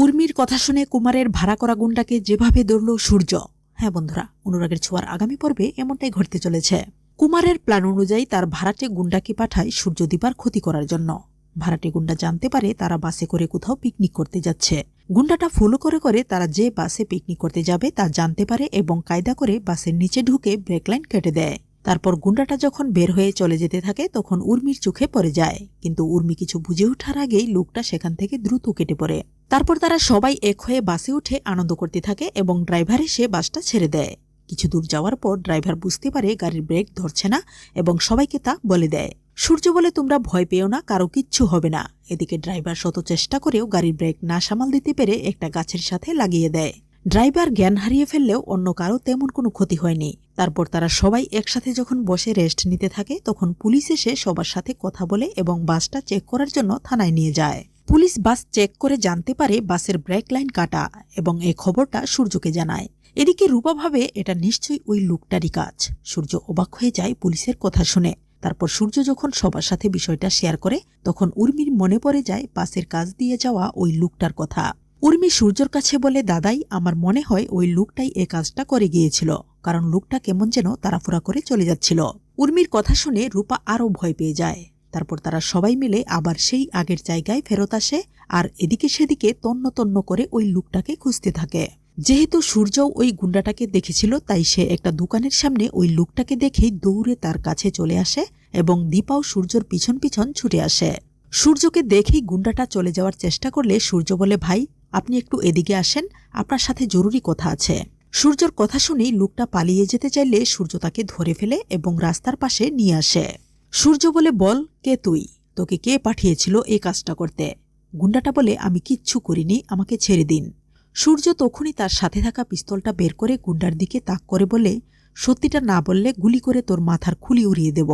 উর্মির কথা শুনে কুমারের ভাড়া করা গুন্ডাকে যেভাবে ধরল সূর্য। হ্যাঁ বন্ধুরা, অনুরাগের ছোঁয়ার আগামী পর্বে এমনটাই ঘটতে চলেছে। কুমারের প্ল্যান অনুযায়ী তার ভাড়াটে গুন্ডাকে পাঠায় সূর্যদীপার ক্ষতি করার জন্য। ভাড়াটে গুন্ডা জানতে পারে তারা বাসে করে কোথাও পিকনিক করতে যাচ্ছে। গুন্ডাটা ফলো করে করে তারা যে বাসে পিকনিক করতে যাবে তা জানতে পারে এবং কায়দা করে বাসের নিচে ঢুকে ব্রেকলাইন কেটে দেয়। তারপর গুন্ডাটা যখন বের হয়ে চলে যেতে থাকে, তখন উর্মির চোখে পড়ে যায়। কিন্তু উর্মি কিছু বুঝে ওঠার আগেই লোকটা সেখান থেকে দ্রুত কেটে পড়ে। তারপর তারা সবাই এক হয়ে বাসে উঠে আনন্দ করতে থাকে এবং ড্রাইভার এসে বাসটা ছেড়ে দেয়। কিছু দূর যাওয়ার পর ড্রাইভার বুঝতে পারে গাড়ির ব্রেক ধরছে না এবং সবাইকে তা বলে দেয়। সূর্য বলে, তোমরা ভয় পেও না, কারও কিচ্ছু হবে না। এদিকে ড্রাইভার শত চেষ্টা করেও গাড়ির ব্রেক না সামাল দিতে পেরে একটা গাছের সাথে লাগিয়ে দেয়। ড্রাইভার জ্ঞান হারিয়ে ফেললেও অন্য কারও তেমন কোনো ক্ষতি হয়নি। তারপর তারা সবাই একসাথে যখন বসে রেস্ট নিতে থাকে, তখন পুলিশ এসে সবার সাথে কথা বলে এবং বাসটা চেক করার জন্য থানায় নিয়ে যায়। পুলিশ বাস চেক করে জানতে পারে বাসের ব্রেক লাইন কাটা এবং এই খবরটা সূর্যকে জানায়। এদিকে রূপা ভাবে এটা নিশ্চয়ই ওই লোকটারই কাজ। সূর্য অবাক হয়ে যায় পুলিশের কথা শুনে। তারপর সূর্য যখন সবার সাথে বিষয়টা শেয়ার করে, তখন উর্মির মনে পড়ে যায় বাসের কাজ দিয়ে যাওয়া ওই লোকটার কথা। উর্মি সূর্যর কাছে বলে, দাদাই, আমার মনে হয় ওই লোকটাই এ কাজটা করে গিয়েছিল, কারণ লোকটা কেমন যেন তাড়াফুড়া করে চলে যাচ্ছিল। উর্মির কথা শুনে রূপা আরও ভয় পেয়ে যায়। তারপর তারা সবাই মিলে আবার সেই আগের জায়গায় ফেরত আসে আর এদিকে সেদিকে তন্ন তন্ন করে ওই লুকটাকে খুঁজতে থাকে। যেহেতু সূর্যও ওই গুন্ডাটাকে দেখেছিল, তাই সে একটা দোকানের সামনে ওই লুকটাকে দেখেই দৌড়ে তার কাছে চলে আসে এবং দীপাও সূর্যর পিছন পিছন ছুটে আসে। সূর্যকে দেখেই গুন্ডাটা চলে যাওয়ার চেষ্টা করলে সূর্য বলে, ভাই, আপনি একটু এদিকে আসেন, আপনার সাথে জরুরি কথা আছে। সূর্যর কথা শুনেই লোকটা পালিয়ে যেতে চাইলে সূর্য তাকে ধরে ফেলে এবং রাস্তার পাশে নিয়ে আসে। সূর্য বলে, বল, কে তুই? তোকে কে পাঠিয়েছিল এই কাজটা করতে? গুন্ডাটা বলে, আমি কিচ্ছু করিনি, আমাকে ছেড়ে দিন। সূর্য তখনই তার সাথে থাকা পিস্তলটা বের করে গুন্ডার দিকে তাক করে বলে, সত্যিটা না বললে গুলি করে তোর মাথার খুলি উড়িয়ে দেব।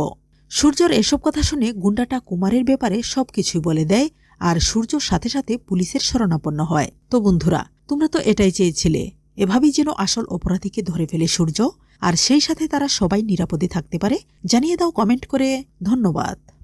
সূর্যর এসব কথা শুনে গুন্ডাটা কুমারের ব্যাপারে সবকিছুই বলে দেয়, আর সূর্যর সাথে সাথে পুলিশের শরণাপন্ন হয়। তো বন্ধুরা, তোমরা তো এটাই চেয়েছিলে, এভাবেই যেন আসল অপরাধীকে ধরে ফেলে সূর্য। আর সেই সাথে তারা সবাই নিরাপদে থাকতে পারে। জানিয়ে দাও কমেন্ট করে। ধন্যবাদ।